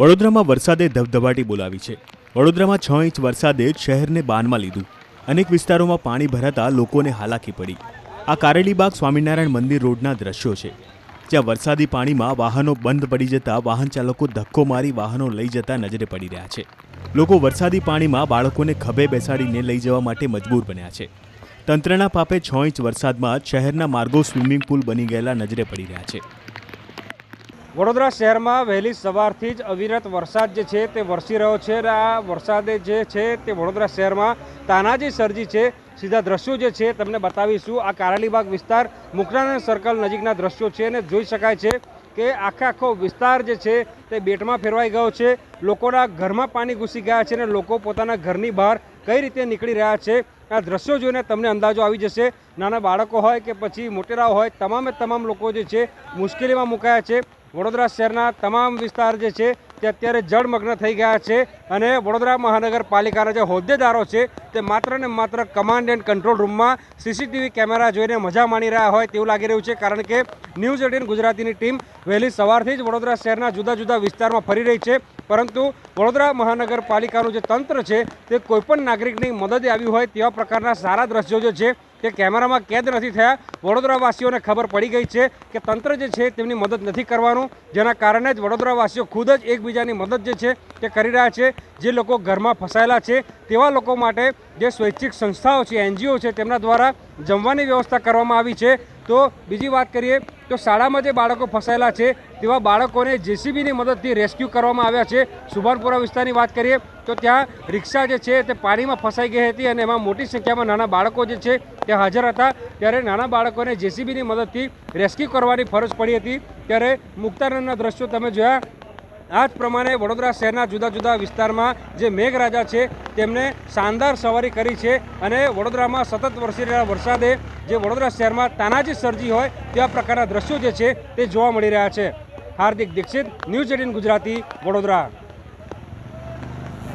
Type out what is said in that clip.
વડોદરામાં વરસાદે ધબધબાટી બોલાવી છે. વડોદરામાં છ ઇંચ વરસાદે શહેરને બાનમાં લીધું. અનેક વિસ્તારોમાં પાણી ભરાતા લોકોને હાલાકી પડી. આ કારેલીબાગ સ્વામિનારાયણ મંદિર રોડના દ્રશ્યો છે. જ્યાં વરસાદી પાણીમાં વાહનો બંધ પડી જતા વાહન ચાલકો ધક્કો મારી વાહનો લઈ જતા નજરે પડી રહ્યા છે. લોકો વરસાદી પાણીમાં બાળકોને ખભે બેસાડીને લઈ જવા માટે મજબૂર બન્યા છે. તંત્રના પાપે છ ઇંચ વરસાદમાં શહેરના માર્ગો સ્વિમિંગ પુલ બની ગયેલા નજરે પડી રહ્યા છે. વડોદરા શહેરમાં વહેલી સવારથી જ અવિરત વરસાદ જે છે તે વરસી રહ્યો છે અને આ વરસાદે જે છે તે વડોદરા શહેરમાં તાનાજી સર્જી છે. સીધા દ્રશ્યો જે છે તમને બતાવીશું. આ કારાલીબાગ વિસ્તાર મુકરાનંદ સર્કલ નજીકના દ્રશ્યો છે અને જોઈ શકાય છે કે આખે આખો વિસ્તાર જે છે તે બેટમાં ફેરવાઈ ગયો છે. લોકોના ઘરમાં પાણી ઘૂસી ગયા છે અને લોકો પોતાના ઘરની બહાર કઈ રીતે નીકળી રહ્યા છે? આ દ્રશ્યો જોઈને તમને અંદાજો આવી જશે. નાના બાળકો હોય કે પછી મોટેરાઓ હોય, તમામે તમામ લોકો જે છે મુશ્કેલીમાં મુકાયા છે. વડોદરા શહેરના તમામ વિસ્તાર જે છે તે અત્યારે જળમગ્ન થઈ ગયા છે અને વડોદરા મહાનગરપાલિકાના જે હોદ્દેદારો છે તે માત્ર ને માત્ર કમાન્ડ એન્ડ કંટ્રોલ રૂમમાં સીસીટીવી કેમેરા જોઈને મજા માણી રહ્યા હોય તેવું લાગી રહ્યું છે કારણ કે ન્યૂઝ એટીન ગુજરાતીની ટીમ વહેલી સવારથી જ વડોદરા શહેરના જુદા જુદા વિસ્તારમાં ફરી રહી છે પરંતુ વડોદરા મહાનગરપાલિકાનું જે તંત્ર છે, તે કોઈપણ નાગરિકની મદદે આવ્યું હોય તેવા પ્રકારના સારા દ્રશ્યો જે છે, તે કેમેરામાં કેદ નથી થયા. વડોદરાવાસીઓને ખબર પડી ગઈ છે કે તંત્ર જે છે, તેમની મદદ નથી કરવાનું. જેના કારણે જ વડોદરાવાસીઓ ખુદ જ એકબીજાની મદદ જે છે, તે કરી રહ્યા છે. જે લોકો ઘરમાં ફસાયેલા છે, તેવા લોકો માટે જે સ્વૈચ્છિક સંસ્થાઓ છે, એનજીઓ છે, તેમના દ્વારા જમવાની વ્યવસ્થા કરવામાં આવી છે. તો બીજી વાત કરીએ, તો શાળામાં જે બાળકો ફસાયેલા છે, તેવા બાળકોને જેસીબીની મદદથી રેસ્ક્યુ કરવામાં આવ્યા છે. સુભાનપુરા વિસ્તારની વાત કરીએ, તો ત્યાં રિક્ષા જે છે, તે પાણીમાં ફસાઈ ગઈ હતી અને એમાં મોટી સંખ્યામાં નાના બાળકો જે છે, તે હાજર હતા. ત્યારે નાના બાળકોને જેસીબીની મદદથી રેસ્ક્યુ કરવાની ફરજ પડી હતી. ત્યારે મુક્તાનંદના દ્રશ્યો તમે જોયા આ જ પ્રમાણે વડોદરા શહેરના જુદા જુદા વિસ્તારમાં જે મેઘરાજા છે, તેમને શાનદાર સવારી કરી છે અને વડોદરામાં સતત વરસી રહેલા વરસાદે જે વડોદરા શહેરમાં તાનાજી સર્જી હોય તેવા પ્રકારના દ્રશ્યો જે છે, તે જોવા મળી રહ્યા છે. Hardik Dixit, news eighteen Gujarati, Vadodara.